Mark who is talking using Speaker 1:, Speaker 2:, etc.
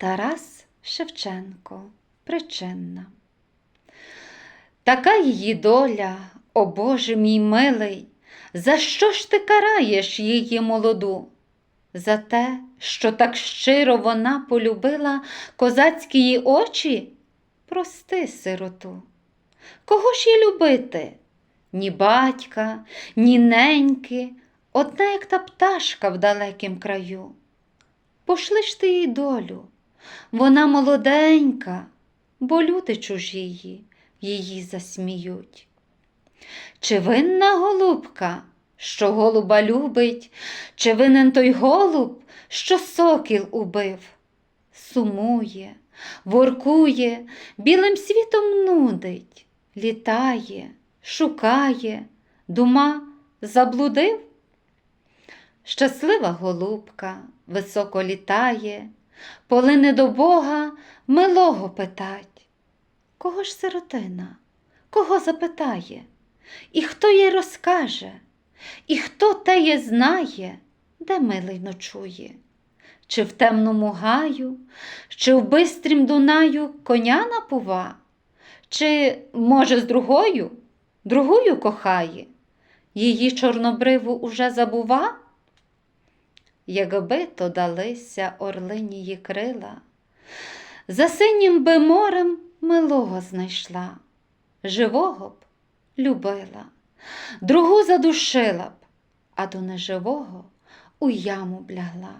Speaker 1: Тарас Шевченко Причинна. Така її доля, о Боже мій милий, за що ж ти караєш її молоду? За те, що так щиро вона полюбила козацькі її очі? Прости, сироту. Кого ж їй любити? Ні батька, ні неньки, одна, як та пташка в далекім краю. Пошли ж ти їй долю, вона молоденька, бо люди чужії її засміють. Чи винна голубка, що голуба любить, чи винен той голуб, що сокіл убив? Сумує, воркує, білим світом нудить, літає, шукає, дума заблудив? Щаслива голубка високо літає, полине до Бога милого питать. Кого ж сиротина? Кого запитає? І хто їй розкаже? І хто теє знає, де милий ночує? Чи в темному гаю, чи в бистрім Дунаю коня напува? Чи, може, з другою, другою кохає? Її чорнобриву уже забува? Якби то далися орлинії крила, за синім би морем милого знайшла, живого б любила, другу задушила б, а до неживого у яму б лягла.